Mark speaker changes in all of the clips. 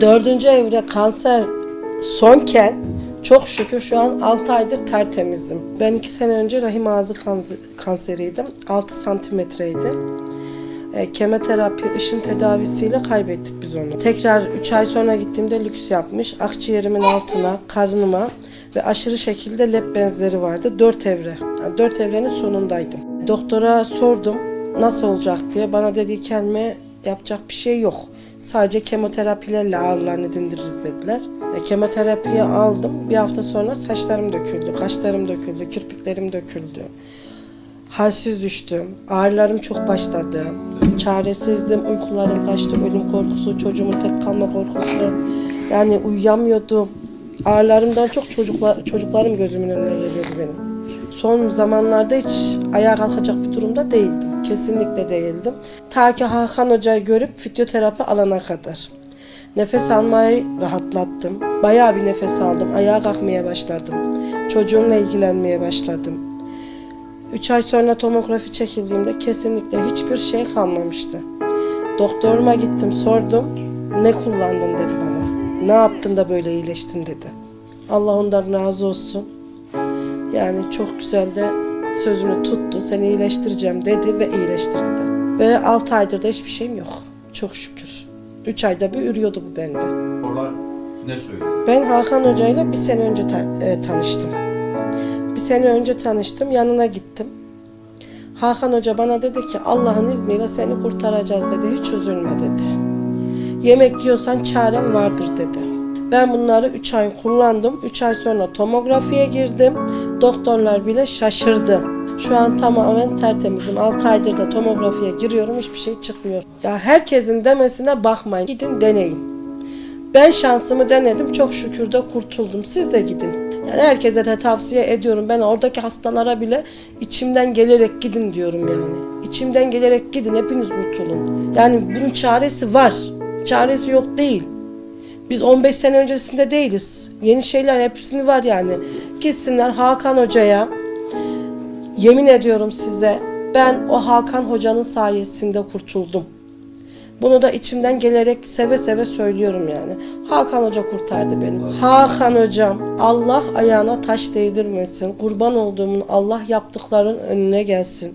Speaker 1: Dördüncü evre kanser sonken çok şükür şu an 6 aydır tertemizim. Ben 2 sene önce rahim ağzı kanse- kanseriydim. 6 santimetreydi. E, kemoterapi, ışın tedavisiyle kaybettik biz onu. Tekrar 3 ay sonra gittiğimde lüks yapmış. Akciğerimin altına, karnıma ve aşırı şekilde lep benzeri vardı. 4 evre. Yani 4 evrenin sonundaydım. Doktora sordum nasıl olacak diye. Bana dediği kelime yapacak bir şey yok. Sadece kemoterapilerle ağrılarını dindiririz dediler. E, kemoterapiyi aldım. Bir hafta sonra saçlarım döküldü, kaşlarım döküldü, kirpiklerim döküldü. Halsiz düştüm. Ağrılarım çok başladı. Çaresizdim. Uykularım kaçtı. Ölüm korkusu, çocuğumun tek kalma korkusu. Yani uyuyamıyordum. Ağrılarımdan çok çocuklar, çocuklarım gözümün önüne geliyordu benim. Son zamanlarda hiç ayağa kalkacak bir durumda değildim. Kesinlikle değildim. Ta ki Hakan Hoca'yı görüp fizyoterapi alana kadar. Nefes almayı rahatlattım. Bayağı bir nefes aldım. Ayağa kalkmaya başladım. Çocuğumla ilgilenmeye başladım. 3 ay sonra tomografi çekildiğimde kesinlikle hiçbir şey kalmamıştı. Doktoruma gittim sordum. Ne kullandın dedi bana. Ne yaptın da böyle iyileştin dedi. Allah ondan razı olsun. Yani çok güzel de sözünü tuttu. Seni iyileştireceğim dedi ve iyileştirdi de. Ve 6 aydır da hiçbir şeyim yok. Çok şükür. 3 ayda bir ürüyordu bu bende.
Speaker 2: Doktorlar ne söyledi?
Speaker 1: Ben Hakan Hoca ile bir sene önce ta- e, tanıştım. Bir sene önce tanıştım, yanına gittim. Hakan Hoca bana dedi ki Allah'ın izniyle seni kurtaracağız dedi, hiç üzülme dedi. Yemek yiyorsan çarem vardır dedi. Ben bunları 3 ay kullandım. 3 ay sonra tomografiye girdim. Doktorlar bile şaşırdı. Şu an tamamen tertemizim. 6 aydır da tomografiye giriyorum. Hiçbir şey çıkmıyor. Ya herkesin demesine bakmayın. Gidin deneyin. Ben şansımı denedim. Çok şükür de kurtuldum. Siz de gidin. Yani herkese de tavsiye ediyorum. Ben oradaki hastalara bile içimden gelerek gidin diyorum yani. İçimden gelerek gidin. Hepiniz kurtulun. Yani bunun çaresi var. Çaresi yok değil. Biz 15 sene öncesinde değiliz. Yeni şeyler hepsini var yani. Gitsinler Hakan Hoca'ya. Yemin ediyorum size ben o Hakan Hoca'nın sayesinde kurtuldum. Bunu da içimden gelerek seve seve söylüyorum yani. Hakan Hoca kurtardı beni. Hakan Hocam Allah ayağına taş değdirmesin. Kurban olduğumun Allah yaptıkların önüne gelsin.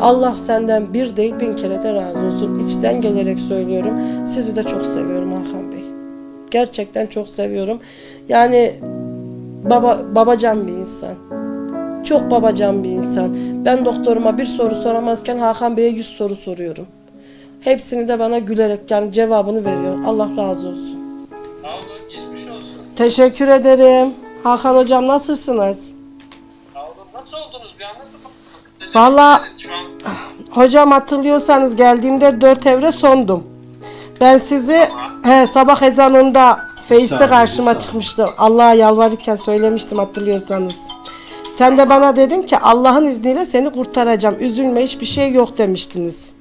Speaker 1: Allah senden bir değil bin kere de razı olsun. İçten gelerek söylüyorum. Sizi de çok seviyorum Hakan Bey. Gerçekten çok seviyorum. Yani baba babacan bir insan. Çok babacan bir insan. Ben doktoruma bir soru soramazken Hakan Bey'e yüz soru soruyorum. Hepsini de bana gülerek yani cevabını veriyor. Allah razı olsun.
Speaker 3: Sağ olun, geçmiş olsun.
Speaker 1: Teşekkür ederim. Hakan hocam nasılsınız?
Speaker 3: Sağ olun. Nasıl oldunuz bir anlatın bakalım. An
Speaker 1: Hocam hatırlıyorsanız geldiğimde dört evre sondum. Ben sizi he, sabah ezanında Face'te karşıma
Speaker 2: saniye.
Speaker 1: çıkmıştım. Allah'a yalvarırken söylemiştim hatırlıyorsanız. Sen de bana dedin ki Allah'ın izniyle seni kurtaracağım. Üzülme hiçbir şey yok demiştiniz.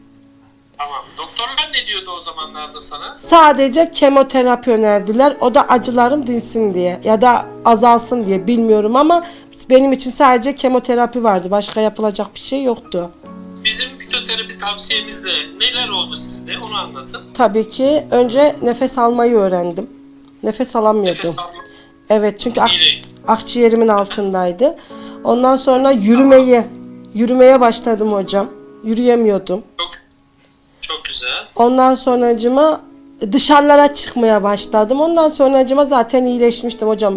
Speaker 3: tamam. Doktorlar ne diyordu o zamanlarda sana?
Speaker 1: Sadece kemoterapi önerdiler. O da acılarım dinsin diye ya da azalsın diye bilmiyorum ama benim için sadece kemoterapi vardı. Başka yapılacak bir şey yoktu.
Speaker 3: Bizim fitoterapi tavsiyemizle neler oldu sizde onu anlatın.
Speaker 1: Tabii ki önce nefes almayı öğrendim. Nefes alamıyordum.
Speaker 3: Nefes alma.
Speaker 1: Evet çünkü ak- akciğerimin altındaydı. Ondan sonra yürümeyi, yürümeye başladım hocam. Yürüyemiyordum.
Speaker 3: Çok çok güzel.
Speaker 1: Ondan sonracıma dışarılara çıkmaya başladım. Ondan sonracıma zaten iyileşmiştim hocam.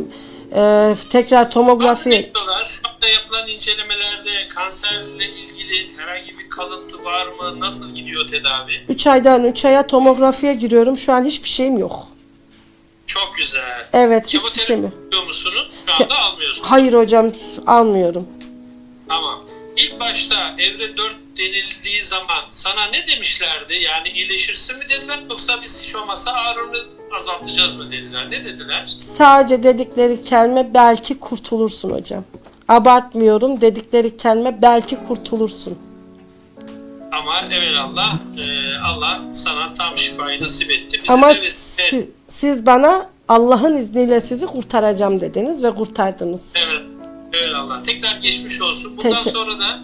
Speaker 1: Ee, tekrar tomografi.
Speaker 3: Şu yapılan incelemelerde kanserle ilgili herhangi bir kalıntı var mı? Nasıl gidiyor tedavi?
Speaker 1: 3 aydan 3 aya tomografiye giriyorum. Şu an hiçbir şeyim yok.
Speaker 3: Çok güzel.
Speaker 1: Evet hiçbir şeyim yok.
Speaker 3: Kemoterapi alıyor musunuz? Şu anda almıyorsunuz.
Speaker 1: Hayır hocam almıyorum.
Speaker 3: Tamam. İlk başta evre 4 denildiği zaman sana ne demişlerdi? Yani iyileşirsin mi dediler yoksa biz hiç olmazsa ağrını azaltacağız mı dediler? Ne dediler?
Speaker 1: Sadece dedikleri kelime belki kurtulursun hocam. Abartmıyorum dedikleri kelime belki kurtulursun.
Speaker 3: Ama evelallah e, Allah sana tam şifayı nasip etti. Bizi
Speaker 1: Ama
Speaker 3: de
Speaker 1: siz bana Allah'ın izniyle sizi kurtaracağım dediniz ve kurtardınız.
Speaker 3: Evet. Evelallah. Tekrar geçmiş olsun. Bundan
Speaker 1: Teşekkür-
Speaker 3: sonra da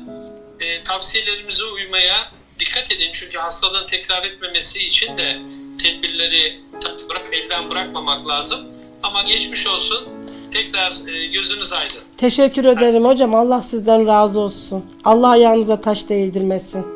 Speaker 3: e, tavsiyelerimize uymaya dikkat edin. Çünkü hastalığın tekrar etmemesi için de tedbirleri bırak, elden bırakmamak lazım. Ama geçmiş olsun. Tekrar e, gözünüz aydın.
Speaker 1: Teşekkür ederim hocam. Allah sizden razı olsun. Allah ayağınıza taş değdirmesin.